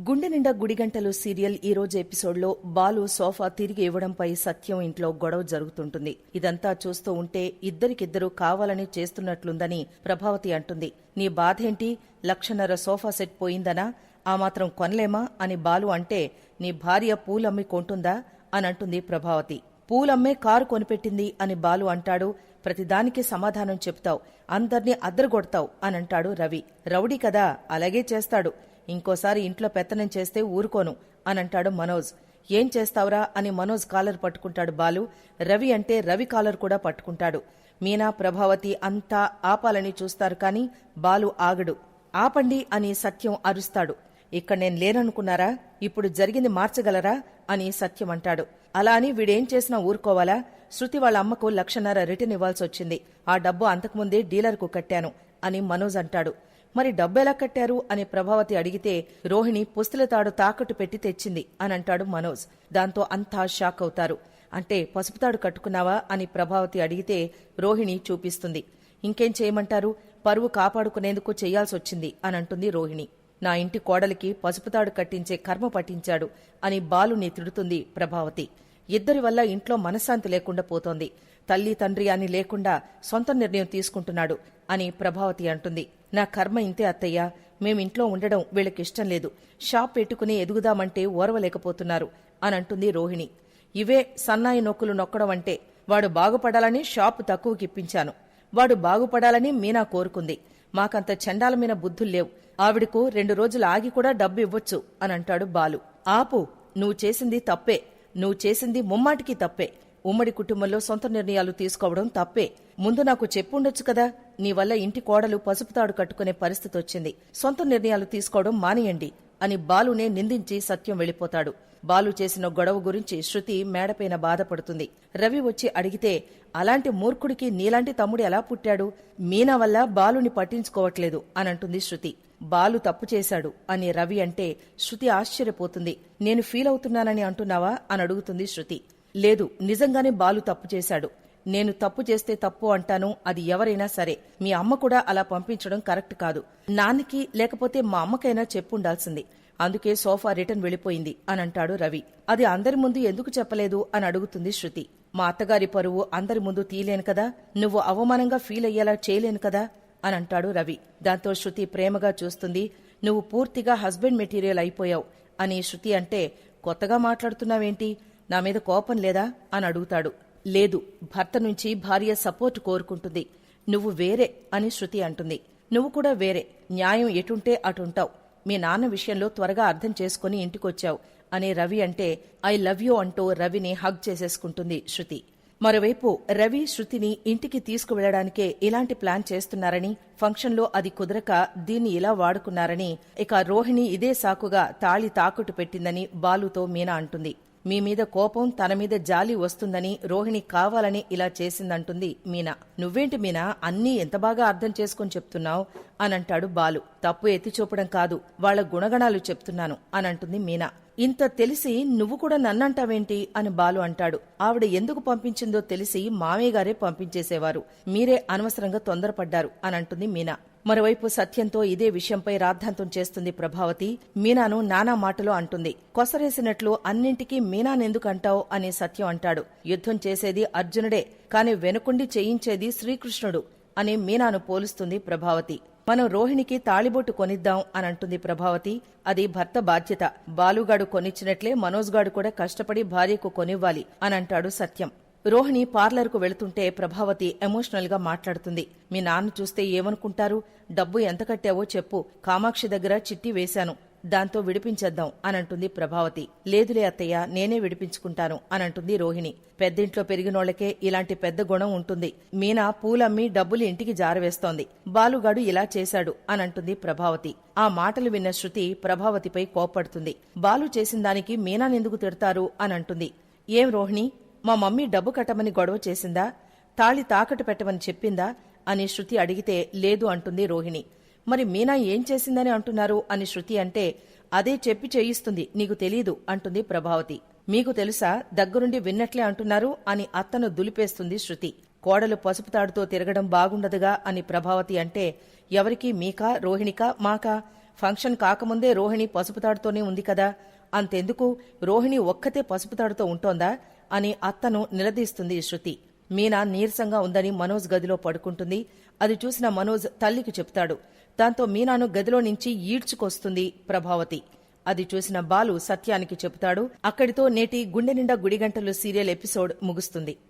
గుండె నిండా గుడిగంటలు సీరియల్ ఈ రోజు ఎపిసోడ్లో బాలు సోఫా తిరిగి ఇవ్వడంపై సత్యం ఇంట్లో గొడవ జరుగుతుంటుంది. ఇదంతా చూస్తూ ఉంటే ఇద్దరికిద్దరూ కావాలని చేస్తున్నట్లుందని ప్రభావతి అంటుంది. నీ బాధేంటి? లక్షన్నర సోఫా సెట్ పోయిందనా? ఆ మాత్రం కొనలేమా? అని బాలు అంటే నీ భార్య పూలమ్మి కొంటుందా? అని అంటుంది ప్రభావతి. పూలమ్మే కారు కొనిపెట్టింది అని బాలు అంటాడు. ప్రతిదానికి సమాధానం చెప్తావు. అందర్నీ అద్దరగొడతావు అని అంటాడు రవి. రౌడీ కదా? అలాగే చేస్తాడు. ఇంకోసారి ఇంట్లో పెత్తనం చేస్తే ఊరుకోను అని అంటాడు మనోజ్. ఏం చేస్తావురా అని మనోజ్ కాలర్ పట్టుకుంటాడు బాలు. రవి అంటే రవి కాలర్ కూడా పట్టుకుంటాడు. మీనా ప్రభావతి అంతా ఆపాలని చూస్తారు కాని బాలు ఆగడు. ఆపండి అని సత్యం అరుస్తాడు. ఇక్కడ నేను లేననుకున్నారా? ఇప్పుడు జరిగింది మార్చగలరా? అని సత్యం అంటాడు. అలా అని వీడేం చేసినా ఊరుకోవాలా? శృతి వాళ్ళ అమ్మకు లక్షన్నర రిటర్న్ ఇవ్వాల్సి వచ్చింది ఆ డబ్బు అంతకుముందే డీలర్కు కట్టాను అని మనోజ్ అంటాడు. మరి డబ్బెలా కట్టారు అని ప్రభావతి అడిగితే రోహిణి పుస్తుల తాడు తాకట్టు పెట్టి తెచ్చింది అని అంటాడు మనోజ్. దాంతో అంతా షాక్ అవుతారు. అంటే పసుపు తాడు కట్టుకున్నావా అని ప్రభావతి అడిగితే రోహిణి చూపిస్తుంది. ఇంకేం చేయమంటారు? పరువు కాపాడుకునేందుకు చేయాల్సొచ్చింది అని అంటుంది రోహిణి. నా ఇంటి కోడలికి పసుపుతాడు కట్టించే కర్మ పట్టించాడు అని బాలుని తిడుతుంది ప్రభావతి. ఇద్దరి వల్ల ఇంట్లో మనశ్శాంతి లేకుండా పోతోంది. తల్లి తండ్రి అని లేకుండా సొంత నిర్ణయం తీసుకుంటున్నాడు అని ప్రభావతి అంటుంది. నా కర్మ ఇంతే అత్తయ్య. మేమింట్లో ఉండడం వీళ్ళకిష్టం లేదు. షాప్ పెట్టుకుని ఎదుగుదామంటే ఓర్వలేకపోతున్నారు అని అంటుంది రోహిణి. ఇవే సన్నాయి నొక్కులు నొక్కడం అంటే వాడు బాగుపడాలని షాపు తక్కువకిప్పించాను వాడు బాగుపడాలని మీనా కోరుకుంది. మాకంత చండాలమైన బుద్ధుల్లేవు ఆవిడకు రెండు రోజులు ఆగి కూడా డబ్బు ఇవ్వొచ్చు అని అంటాడు బాలు. ఆపు నువ్వు చేసింది తప్పే. నువ్వు చేసింది ముమ్మాటికి తప్పే. ఉమ్మడి కుటుంబంలో సొంత నిర్ణయాలు తీసుకోవడం తప్పే. ముందు నాకు చెప్పుండొచ్చు కదా? నీ వల్ల ఇంటి కోడలు పసుపుతాడు కట్టుకునే పరిస్థితి వచ్చింది సొంత నిర్ణయాలు తీసుకోవడం మానేయండి అని బాలునే నిందించి సత్యం వెళ్ళిపోతాడు. బాలు చేసిన గొడవ గురించి శృతి మేడపైన బాధపడుతుంది. రవి వచ్చి అడిగితే అలాంటి మూర్ఖుడికి నీలాంటి తమ్ముడు ఎలా పుట్టాడు? మీనా వల్ల బాలుని పట్టించుకోవట్లేదు అని అంటుంది శృతి. బాలు తప్పు చేశాడు అని రవి అంటే శృతి ఆశ్చర్యపోతుంది. నేను ఫీల్ అవుతున్నానని అంటున్నావా? అని అడుగుతుంది శృతి. లేదు నిజంగానే బాలు తప్పు చేశాడు. నేను తప్పు చేస్తే తప్పు అంటాను అది ఎవరైనా సరే. మీ అమ్మ కూడా అలా పంపించడం కరెక్ట్ కాదు. నాన్నకి లేకపోతే మా అమ్మకైనా చెప్పుండాల్సింది అందుకే సోఫా రిటర్న్ వెళ్ళిపోయింది అని అంటాడు రవి. అది అందరి ముందు ఎందుకు చెప్పలేదు అని అడుగుతుంది శృతి. మా అత్తగారి పరువు అందరి ముందు తీయలేను కదా నువ్వు అవమానంగా ఫీల్ అయ్యేలా చేయలేను కదా అని అంటాడు రవి. దాంతో శృతి ప్రేమగా చూస్తుంది నువ్వు పూర్తిగా హస్బెండ్ మెటీరియల్ అయిపోయావు అని శృతి అంటే కొత్తగా మాట్లాడుతున్నావేంటి? నా మీద కోపం లేదా? అని అడుగుతాడు. లేదు భర్త నుంచి భార్య సపోర్ట్ కోరుకుంటుంది. నువ్వు వేరే అని శృతి అంటుంది. నువ్వు కూడా వేరే న్యాయం ఎటుంటే అటుంటావు. మీ నాన్న విషయంలో త్వరగా అర్థం చేసుకుని ఇంటికొచ్చావు అనే రవి అంటే ఐ లవ్ యూ అంటూ రవిని హగ్ చేసేసుకుంటుంది శృతి. మరోవైపు రవి శృతిని ఇంటికి తీసుకువెళ్ళడానికే ఇలాంటి ప్లాన్ చేస్తున్నారని ఫంక్షన్లో అది కుదరక దీన్ని ఇలా వాడుకున్నారని ఇక రోహిణి ఇదే సాకుగా తాళి తాకట్టు పెట్టిందని బాలుతో మీనా అంటుంది. మీ మీద కోపం తన మీద జాలి వస్తుందని రోహిణి కావాలని ఇలా చేసిందంటుంది మీనా. నువ్వేంటి మీనా? అన్నీ ఎంత బాగా అర్థం చేసుకుని చెప్తున్నావు? అనంటాడు బాలు. తప్పు ఎత్తి చూపడం కాదు వాళ్ళ గుణగణాలు చెప్తున్నాను అనంటుంది మీనా. ఇంత తెలిసి నువ్వు కూడా నన్నంటావేంటి? అని బాలు అంటాడు. ఆవిడ ఎందుకు పంపించిందో తెలిసి మామయ్య గారే పంపించేసేవారు. మీరే అనవసరంగా తొందరపడ్డారు అనంటుంది మీనా. మరోవైపు సత్యంతో ఇదే విషయంపై రాద్ధాంతం చేస్తుంది ప్రభావతి. మీనాను నానా మాటలో అంటుంది. కొసరేసినట్లు అన్నింటికీ మీనానెందుకంటావు అనే అని సత్యం అంటాడు. యుద్ధం చేసేది అర్జునుడే కాని వెనుకుండి చేయించేది శ్రీకృష్ణుడు అని మీనాను పోలుస్తుంది ప్రభావతి. మనం రోహిణికి తాళిబొట్టు కొనిద్దాం అని అంటుంది ప్రభావతి. అది భర్త బాధ్యత. బాలుగాడు కొనిచ్చినట్లే మనోజ్గాడు కూడా కష్టపడి భార్యకు కొనివ్వాలి అని అంటాడు సత్యం. రోహిణి పార్లర్కు వెళుతుంటే ప్రభావతి ఎమోషనల్గా మాట్లాడుతుంది. మీ నాన్న చూస్తే ఏమనుకుంటారు? డబ్బు ఎంత కట్టావో చెప్పు. కామాక్షి దగ్గర చిట్టి వేశాను. దాంతో విడిపించేద్దాం అనంటుంది ప్రభావతి. లేదులే అత్తయ్య నేనే విడిపించుకుంటాను అనంటుంది రోహిణి. పెద్దింట్లో పెరిగినోళ్ళకే ఇలాంటి పెద్ద గుణం ఉంటుంది. మీనా పూలమ్మి డబ్బులు ఇంటికి జారవేస్తోంది. బాలుగాడు ఇలా చేశాడు అనంటుంది ప్రభావతి. ఆ మాటలు విన్న శృతి ప్రభావతిపై కోప్పడుతుంది. బాలు చేసిన దానికి మీనానెందుకు తిడతారు? అనంటుంది. ఏం రోహిణి? మా మమ్మీ డబ్బు కట్టమని గొడవ చేసిందా? తాళి తాకట్టు పెట్టమని చెప్పిందా? అని శృతి అడిగితే లేదు అంటుంది రోహిణి. మరి మీనా ఏం చేసిందని అంటున్నారు? అని శృతి అంటే అదే చెప్పి చేయిస్తుంది నీకు తెలీదు అంటుంది ప్రభావతి. మీకు తెలుసా దగ్గరుండి విన్నట్లే అంటున్నారు అని అత్తను దులిపేస్తుంది శృతి. కోడలు పసుపు తాడుతో తిరగడం బాగుండదుగా అని ప్రభావతి అంటే ఎవరికి మీకా రోహిణికా మాకా? ఫంక్షన్ కాకముందే రోహిణి పసుపు తాడుతోనే ఉంది కదా? అంతెందుకు? రోహిణి ఒక్కతే పసుపు తాడుతో ఉంటోందా? అని అత్తను నిలదీస్తుంది శృతి. మీనా నీరసంగా ఉందని మనోజ్ గదిలో పడుకుంటుంది. అది చూసిన మనోజ్ తల్లికి చెప్తాడు. దాంతో మీనాను గదిలో నుంచి ఈడ్చుకొస్తుంది ప్రభావతి. అది చూసిన బాలు సత్యానికి చెబుతాడు అక్కడితో నేటి గుండె నిండా గుడిగంటలు సీరియల్ ఎపిసోడ్ ముగుస్తుంది.